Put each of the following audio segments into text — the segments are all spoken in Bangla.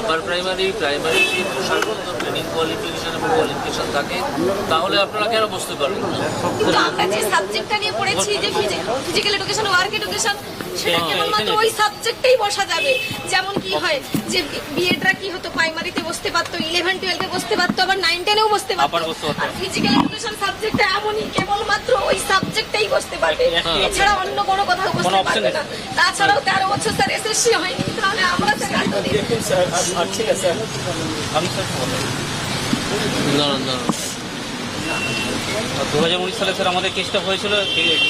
Upper primary primary training qualification এবং কোয়ালিফিকেশন থাকে তাহলে আপনারা কেন বসতে পারবেন না আমরা যে সাবজেক্টটা নিয়ে পড়েছি যে ফিজিক্যাল এডুকেশন ওয়ার্ক এডুকেশন সেটা হ্যাঁ, কেবলমাত্র ওই সাবজেক্টেই বসা যাবে। যেমন কি হয় যে বিএডরা কি হতো প্রাইমারিতে বসতে পারতো ইলেভেন টুয়েলভে বসতে পারতো আবার নাইন টেনেও বসতে পারতো। বসতে পারতো। আর ফিজিক্যাল এডুকেশন সাবজেক্টটা এমনই কেবলমাত্র ওই সাবজেক্টেই বসতে পারবে। হ্যাঁ। এছাড়া অন্য কোনো কোথাও কোনো বসতে পারবে না। তাছাড়াও তেরো বছর স্যার এসএসসি হয়নি তাহলে আমরা স্যার আর ঠিক আছে স্যার আমি স্যার দাঁড়ান দাঁড়ান দু হাজার উনিশ সালে স্যার আমাদের কেসটা হয়েছিল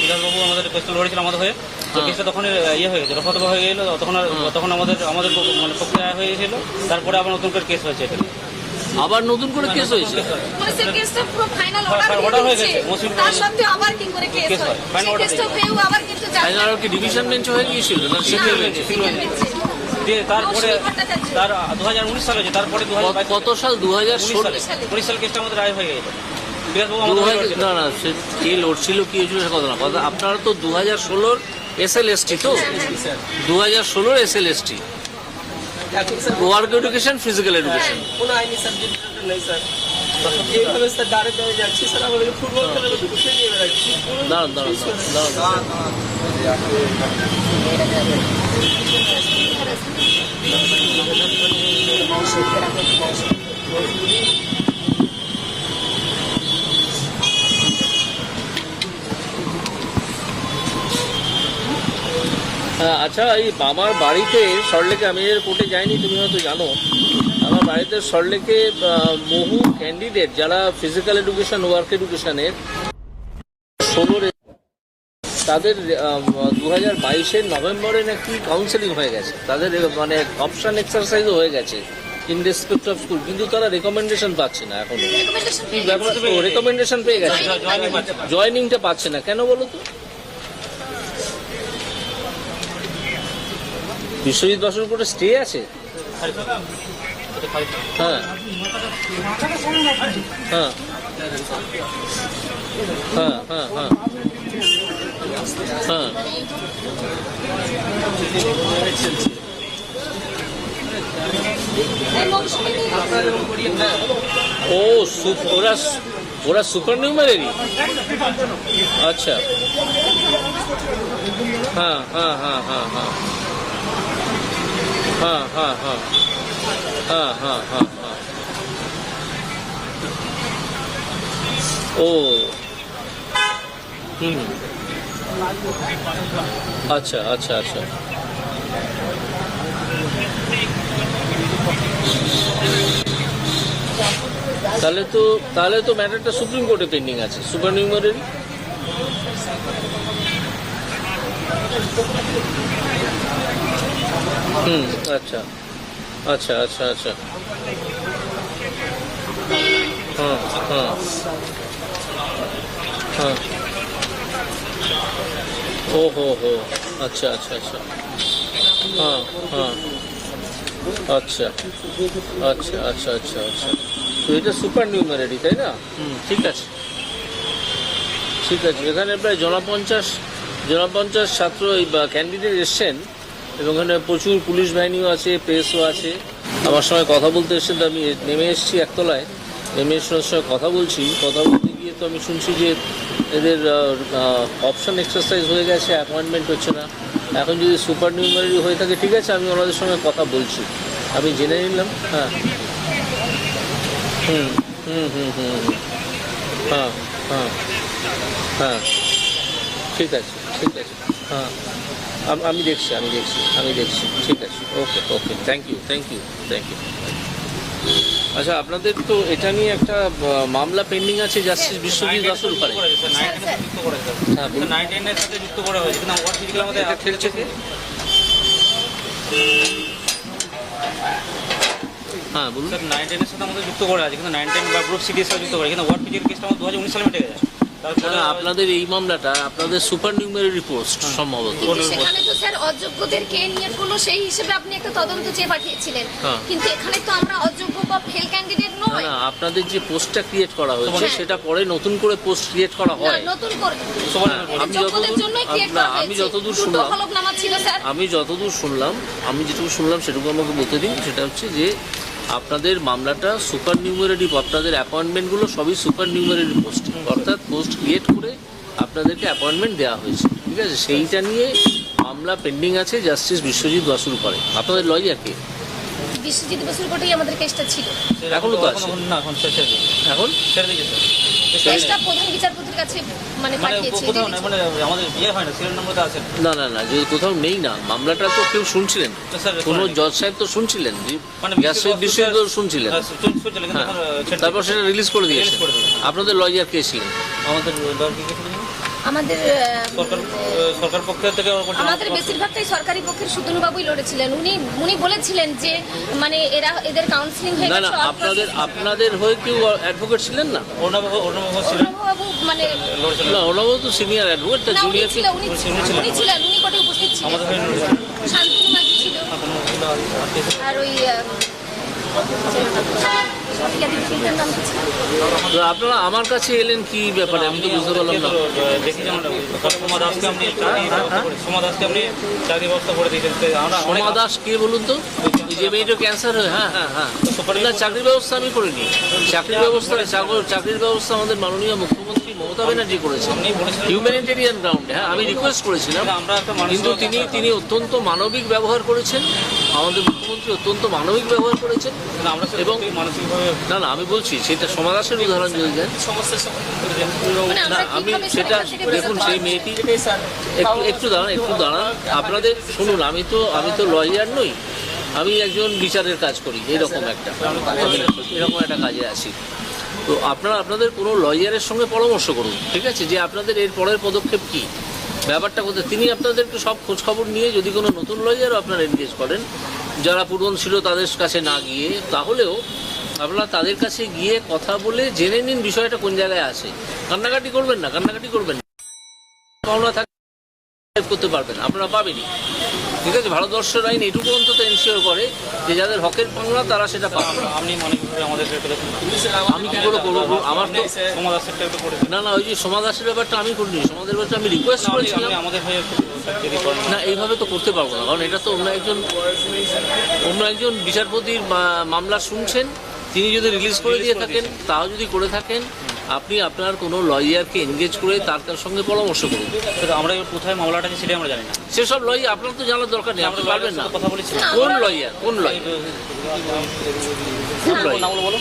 বিরাজবাবু আমাদের কেসটা লড়েছিল আমাদের হয়ে। তো হ্যাঁ। কেসটা তখন ইয়ে হয়ে গেছে রফাদফা হয়ে গেলো তখন তখন আমাদের আমাদের মানে প্রক্রিয়া হয়ে গেছিল। তারপরে আবার নতুন করে কেস হয়েছে এটা। আবার নতুন করে কেস হয়েছে? সে কেসটা পুরো ফাইনাল হ্যাঁ, অর্ডার হয়ে হয়ে গেছে। তার সত্ত্বেও আবার কি করে কেস হয়? হয়। দিয়ে। পেয়েও আবার কিন্তু ফাইনাল কি? ডিভিশন বেঞ্চ হয়ে গিয়েছিল? না সিঙ্গেল বেঞ্চ তারপরে তার দু হাজার উনিশ সালে হয়েছে তারপরে কত সাল? দু হাজার উনিশ সালে কেসটা আমাদের রায় হয়ে লড়ছিল। না না সে কে লড়ছিল কি হয়েছিল সে কথা না। কথা আপনারা তো দু হাজার ষোলোর এস এল এস টি তো? স্যার দু হাজার ষোলোর S L S T sir work education physical education কোনো আইনি সাবজেক্ট নেই স্যার এইভাবে স্যার দাঁড়ে দাঁড়িয়ে যাচ্ছি স্যার আমাদের ফুটবল খেলার মতো কিছু নিয়ে বেড়াচ্ছি। দাঁড়ান দাঁড়ান দাঁড়ান দাঁড়ান। আচ্ছা এই আমার বাড়িতে সল্টলেকে আমি এর কোর্টে যাইনি তুমি হয়তো জানো। আমার বাড়িতে সল্টলেকে বহু ক্যান্ডিডেট যারা ফিজিক্যাল এডুকেশন ওয়ার্ক এডুকেশনের ষোলোর তাদের দু হাজার বাইশের নভেম্বরে নাকি কাউন্সেলিং হয়ে গেছে। তাদের মানে অপশন এক্সারসাইজও হয়ে গেছে ইন রেসপেক্ট অফ স্কুল কিন্তু তারা রেকমেন্ডেশন পাচ্ছে না এখনও। রেকমেন্ডেশন পেয়ে গেছে। জয়নিংটা পাচ্ছে না। কেন বলো তো? বিশ্বজিৎ বাসন কোর্টে স্টে আছে? হ্যাঁ। হ্যাঁ। হ্যাঁ হ্যাঁ হ্যাঁ। হ্যাঁ। ও ওরা ওরা সুপার নিউমারেরই? আচ্ছা। হ্যাঁ হ্যাঁ হ্যাঁ হ্যাঁ হ্যাঁ। হ্যাঁ হ্যাঁ হ্যাঁ। হ্যাঁ হ্যাঁ হ্যাঁ হ্যাঁ। ও। হুম। আচ্ছা আচ্ছা আচ্ছা। তাহলে তো তাহলে তো ম্যাটারটা সুপ্রিম কোর্টে পেন্ডিং আছে, সুপার নিউমারেরই? হুম আচ্ছা। আচ্ছা আচ্ছা আচ্ছা। হ্যাঁ হ্যাঁ হ্যাঁ ও হো হো। আচ্ছা আচ্ছা আচ্ছা। হ্যাঁ হ্যাঁ আচ্ছা আচ্ছা আচ্ছা আচ্ছা আচ্ছা। তো এটা সুপার নিউ নিউমারেরি তাই না? হুম। ঠিক আছে। ঠিক আছে। এখানে প্রায় জনপঞ্চাশ জনপঞ্চাশ ছাত্র এই ক্যান্ডিডেট এসছেন। এবং এখানে প্রচুর পুলিশ বাহিনীও আছে প্রেসও আছে। আমার সঙ্গে কথা বলতে এসেছেন আমি নেমে এসেছি একতলায়। নেমে এসে সঙ্গে কথা বলছি। কথা বলতে গিয়ে তো আমি শুনছি যে এদের অপশন এক্সারসাইজ হয়ে গেছে অ্যাপয়েন্টমেন্ট হচ্ছে না। এখন যদি সুপার নিউমারি হয়ে থাকে, ঠিক আছে, আমি ওনাদের সঙ্গে কথা বলছি। আমি জেনে নিলাম হ্যাঁ। হুম হুম হুম হুম। হ্যাঁ হ্যাঁ হ্যাঁ। ঠিক আছে ঠিক আছে। হ্যাঁ। আম- আমি দেখছি আমি দেখছি আমি দেখছি। ঠিক আছে। Okay okay. Thank you thank you thank you আচ্ছা আপনাদের তো এটা নিয়ে একটা মামলা পেন্ডিং আছে জাস্টিস বিশ্বজিৎ বাসুর পারে যুক্ত করেছে, স্যার, nine ten এর সাথে যুক্ত হ্যাঁ বলুন। নাইন টেনের সাথে করা হয়েছে কিন্তু ওয়ার্ড ফিজিক্যাল আমাদের এটা খেলছে হ্যাঁ বলুন। স্যার নাইন টেনের সাথে আমাদের যুক্ত করা আছে কিন্তু নাইন টেন বা গ্রুপ সিটির সাথে যুক্ত করা আছে। কিন্তু ওয়ার্ড ফিজিক্যাল কেসটা আমাদের দু হাজার উনিশ সালে মিটে গেছে। আপনাদের এই মামলাটা আপনাদের সুপার নিউমারি পোস্ট সম্ভবত। সেখানে তো স্যার অযোগ্যদের কে নিয়োগ করল সেই হিসেবে আপনি একটা তদন্ত চেয়ে পাঠিয়েছিলেন। হ্যাঁ। কিন্তু এখানে তো আমরা অযোগ্য বা ফেল ক্যান্ডিডেট না নয়। না আপনাদের যে পোস্টটা ক্রিয়েট করা হয়েছে হ্যাঁ। সেটা পরে নতুন করে পোস্ট ক্রিয়েট করা হয়। নতুন করে। হ্যাঁ, আমি যতদূর না, আমি যতদূর শুনলাম হলফনামা ছিল স্যার। আমি যতদূর শুনলাম আমি যেটুকু শুনলাম সেটুকু আমাকে বলতে দিন। সেটা হচ্ছে যে আপনাদের মামলাটা সুপার নিউমারেটিভ আপনাদের অ্যাপয়েন্টমেন্টগুলো সবই সুপার নিউমারেটিভ পোস্ট অর্থাৎ পোস্ট ক্রিয়েট করে আপনাদেরকে অ্যাপয়েন্টমেন্ট দেওয়া হয়েছে, ঠিক আছে? সেইটা নিয়ে মামলা পেন্ডিং আছে জাস্টিস বিশ্বজিৎ বাসুর করে আপনাদের লয়ারকে বিশ্বজিৎ বসুর কোর্টেই আমাদের কেসটা ছিল এখনও তো আছে। না এখন ছেড়ে ছেড়ে দিয়েছে। এখন ছেড়ে দিয়েছে কেসটা প্রধান বিচারপতির কাছে মানে মানে পাঠিয়েছে কোথাও না মানে আমাদের ইয়ে হয় না সিরিয়াল নম্বরটা আছে না। না না না যে কোথাও নেই না মামলাটা তো কেউ শুনছিলেন স্যার কোনো জজ সাহেব তো শুনছিলেন মানে গ্যাস বিশ্বজিৎ শুনছিলেন হ্যাঁ, হ্যাঁ এখন, আহ, ছেড়ে তারপর সেটা রিলিজ করে দিয়েছে। আপনাদের লয়ার কে ছিলেন আমাদের দল কি নেই? আমাদের সরকার থেকে আমাদের বেশিরভাগটাই সরকারি পক্ষের সুতনু বাবুই লড়েছিলেন। উনি উনি বলেছিলেন যে মানে এরা এদের কাউন্সিলিং হয়ে না গেছে না আপনাদের আপনাদের হয়ে কেউ অ্যাডভোকেট ছিলেন না? অর্ণব অর্ণব ঘোষ ছিলেন বাবু মানে না তো সিনিয়র অ্যাডভোকেট তা জুনিয়র ছিলেন। উনি ছিলেন। উনি কোটে উপস্থিত ছিলেন। আমাদের হয়ে শান্তনু মাঝি ছিল? আর ওই আপনারা আমার কাছে এলেন কি ব্যাপারে? আমি তো বুঝতে পারলাম না। সোমা আমরা অনেক সোমা দাস কে বলুন তো? যে মেয়েটা ক্যান্সার হয়ে হ্যাঁ হ্যাঁ হ্যাঁ। চাকরির ব্যবস্থা আমি করিনি। চাকরির ব্যবস্থা চাকরির ব্যবস্থা আমাদের মাননীয় মুখ্যমন্ত্রী মমতা ব্যানার্জি করেছেন। হিউম্যানিটেরিয়ান গ্রাউন্ডে হ্যাঁ আমি রিকোয়েস্ট করেছিলাম। আমরা কিন্তু তিনি তিনি অত্যন্ত মানবিক ব্যবহার করেছেন। আমাদের মুখ্যমন্ত্রী অত্যন্ত মানবিক ব্যবহার করেছেন আমরা এবং- মানসিকভাবে না না আমি বলছি সেটা সমাদাসের উদাহরণ যদি দেন। মানে না আমি সেটা দেখুন সেই মেয়েটি একটু একটু দাঁড়ান একটু দাঁড়ান। আপনাদের শুনুন আমি তো আমি তো লয়ার নই। আমি একজন বিচারের কাজ করি এরকম একটা। আমি এরকম একটা কাজে আছি। তো আপনারা আপনাদের কোনো লয়ারের সঙ্গে পরামর্শ করুন ঠিক আছে? যে আপনাদের এর পরের পদক্ষেপ কী? ব্যাপারটা কোথায় তিনি আপনাদেরকে সব খোঁজ খবর নিয়ে যদি কোনো নতুন লয়ারও আপনারা এনগেজ করেন, যারা পূরণ ছিল তাদের কাছে না গিয়ে, তাহলেও আপনারা তাদের কাছে গিয়ে কথা বলে জেনে নিন বিষয়টা কোন জায়গায় আছে। কান্নাকাটি করবেন না, কান্নাকাটি করবেন না। করতে পারবেন আপনারা পাবেনই। ঠিক আছে ভারতবর্ষের আইন এটুকু অন্তত এনশিওর করে যে যাদের হকের পাওনা তারা সেটা পাবে। আপনি আমাদের কিন্তু স্যার আমি কি করে করব? আমার তো না না ওই যে সমাদাসের ব্যাপারটা আমি করিনি। সমাজের ব্যাপারটা আমি রিকোয়েস্ট করেছিলাম। আমাদের হয়ে করেন। না এইভাবে তো করতে পারব না কারণ এটা তো অন্য একজন অন্য একজন বিচারপতির মামলা শুনছেন তিনি যদি রিলিজ করে দিয়ে থাকেন তাও যদি করে থাকেন আপনি আপনার কোনো লয়ারকে এনগেজ করে তার তার সঙ্গে পরামর্শ করুন। আমরা কোথায় মামলাটা আছে সেটাই আমরা জানি না। সেসব লয়ার আপনার তো জানার দরকার নেই আপনি পারবেন না। কথা বলেছি কোন লয়ার কোন লয়ার বলো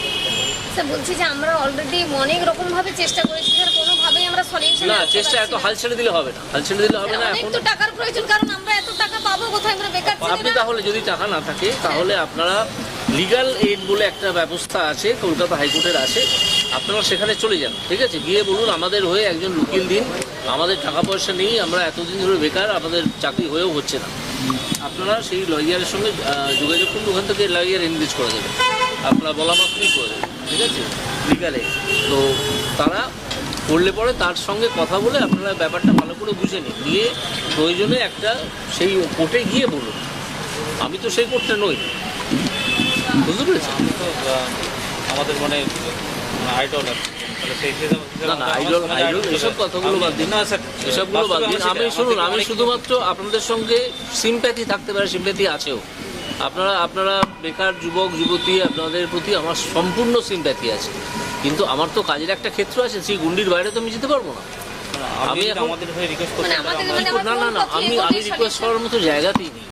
স্যার বলছি যে আমরা অলরেডি অনেক রকম ভাবে চেষ্টা করেছি স্যার কোনোভাবেই আমরা সলিউশন না চেষ্টা এত হাল ছেড়ে দিলে হবে না। হাল ছেড়ে দিলে হবে না এখন তো টাকার প্রয়োজন কারণ আমরা এত টাকা পাবো কোথায় আমরা বেকার আপনি তাহলে যদি টাকা না থাকে তাহলে আপনারা লিগাল এইড বলে একটা ব্যবস্থা আছে কলকাতা হাইকোর্টের আছে। আপনারা সেখানে চলে যান, ঠিক আছে? গিয়ে বলুন, আমাদের হয়ে একজন উকিল দিন। আমাদের টাকা পয়সা নেই, আমরা এতদিন ধরে বেকার, আমাদের চাকরি হয়েও হচ্ছে না। আপনারা সেই লয়ারের সঙ্গে যোগাযোগ করুন, ওখান থেকে লয়ার এনগেজ করে দেবেন আপনারা বলা মাত্রই করে দেবেন, ঠিক আছে? লিগাল তো তারা করলে পরে তার সঙ্গে কথা বলে আপনারা ব্যাপারটা ভালো করে বুঝে নিন। নিয়ে প্রয়োজনে একটা সেই কোর্টে গিয়ে বলুন। আমি তো সেই কোর্টে নই। বুঝতে পেরেছি আমি তো আমাদের মানে আইডল আমি শুনুন আমি শুধুমাত্র আপনাদের সঙ্গে সিম্প্যাথি থাকতে পারে সিম্প্যাথি আছেও। আপনারা আপনারা বেকার যুবক যুবতী আপনাদের প্রতি আমার সম্পূর্ণ সিম্প্যাথি আছে। কিন্তু আমার তো কাজের একটা ক্ষেত্র আছে সেই গুন্ডির বাইরে তো আমি যেতে পারব না। আমি আমি এখন- মানে মানে না না না আমি আমি রিকোয়েস্ট করার মতো জায়গাতেই নেই।